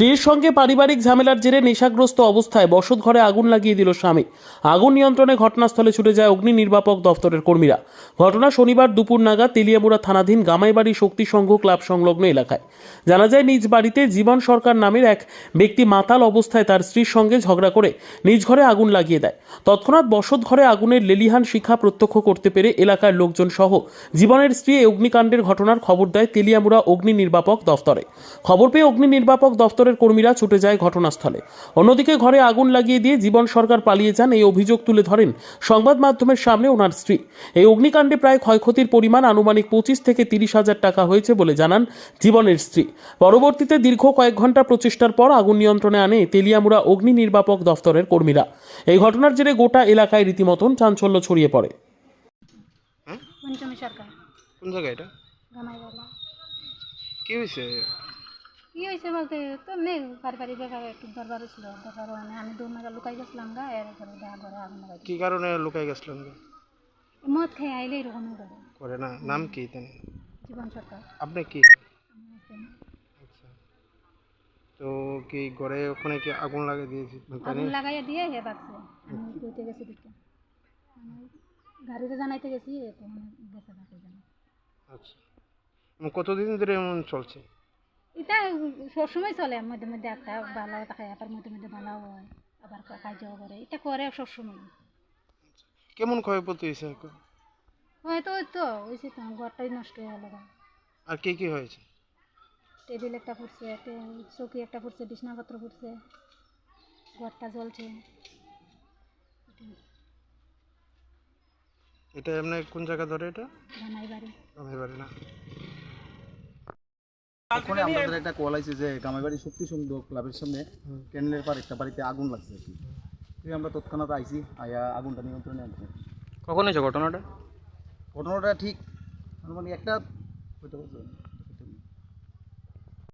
স্ত্রীর সঙ্গে পারিবারিক ঝামেলার জেরে নেশাগ্রস্ত অবস্থায় বসত ঘরে আগুন লাগিয়ে দিল স্বামী। আগুন নিয়ন্ত্রণে ঘটনাস্থলে ছুটে যায় অগ্নি নির্বাপক দপ্তরের কর্মীরা। ঘটনা শনিবার দুপুর নাগাদ তেলিয়ামুড়া থানাধীন গামাইবাড়ি শক্তি সংঘ ক্লাব সংলগ্ন এলাকায়। জানা যায়, নিজ বাড়িতে জীবন সরকার নামের এক ব্যক্তি মাতাল অবস্থায় তার স্ত্রীর সঙ্গে ঝগড়া করে নিজ ঘরে আগুন লাগিয়ে দেয়। তৎক্ষণাৎ বসত ঘরে আগুনের লেলিহান শিখা প্রত্যক্ষ করতে পেরে এলাকার লোকজন সহ জীবনের স্ত্রী অগ্নিকাণ্ডের ঘটনার খবর দেয় তেলিয়ামুড়া অগ্নি নির্বাপক দফতরে। খবর পেয়ে অগ্নি নির্বাপক দফতরের কর্মীরা ছুটে যায় ঘটনাস্থলে। অন্যদিকে ঘরে আগুন লাগিয়ে দিয়ে জীবন সরকার পালিয়ে যান এই অভিযোগ তুলে ধরেন সংবাদ মাধ্যমের সামনে ওনার স্ত্রী। এই অগ্নিকাণ্ডে প্রায় ক্ষয়ক্ষতির পরিমাণ আনুমানিক পঁচিশ থেকে তিরিশ হাজার টাকা হয়েছে বলে জানান জীবনের স্ত্রী। পরবর্তীতে দীর্ঘ কয়েক ঘণ্টা প্রচেষ্টার পর আগুন নিয়ন্ত্রণে আনে তেলিয়ামুড়া অগ্নি নির্বাপক দফতরের কর্মীরা। এই ঘটনার জেরে গোটা এলাকায় রীতিমতন চাঞ্চল্য ছড়িয়ে পড়ে। কোন জায়গা এটা? কি হয়েছে? কি হয়েছে বলতে? তো এমনি পারিবারিক ব্যাপারে একটু দরবার ছিল দরবার মানে আমি দু মেলা লুকাই গেছিলাম গা এরপরে দেখা করে আগুন লাগাই কি কারণে লুকাই গেছিলেন গো? মদ খেয়ে আইলে এরকমই করে করে না। নাম কি তেনে জীবন সরকার। আপনি কি? আচ্ছা। তো কি ঘরে ওখানে কি আগুন লাগিয়ে দিয়েছি? আগুন লাগাইয়া দিয়ে হে বাগছে। আমি কইতে গেছি আমি গাড়িতে জানাইতে গেছি তো মানে গেছে আচ্ছা। কতদিন ধরে এমন চলছে? এটা সবসময় চলে মধ্যে মধ্যে একটা ভালো থাকে আবার মধ্যে মধ্যে ভালো হয় আবার কাজও করে। এটা করে সবসময়। কেমন ক্ষয়ক্ষতি হয়েছে? হয়তো ওই তো ওই তো ঘরটাই নষ্ট হয়ে গেল আর কি কি হয়েছে? টেবিল একটা ফুটছে টে- চৌকি একটা ফুটছে বিছনাপত্র ফুটছে ঘরটা জ্বলছে। এটা এমনি কোন জায়গা ধরে এটা? বানাই বাড়ি আমাদের বাড়ি না। ওখানে আমাদের একটা কল আছে যে গামাইবাড়ি শক্তি সংঘ ক্লাবের সামনে ক্যান্ডেলের পার একটা বাড়িতে আগুন লাগছে আর কি। তুই আমরা তৎক্ষণাৎ আইছি আয়া আগুনটা নিয়ন্ত্রণে আনছি কখন হয়েছে ঘটনাটা? ঘটনাটা ঠিক মানে একটা হইতে পারছে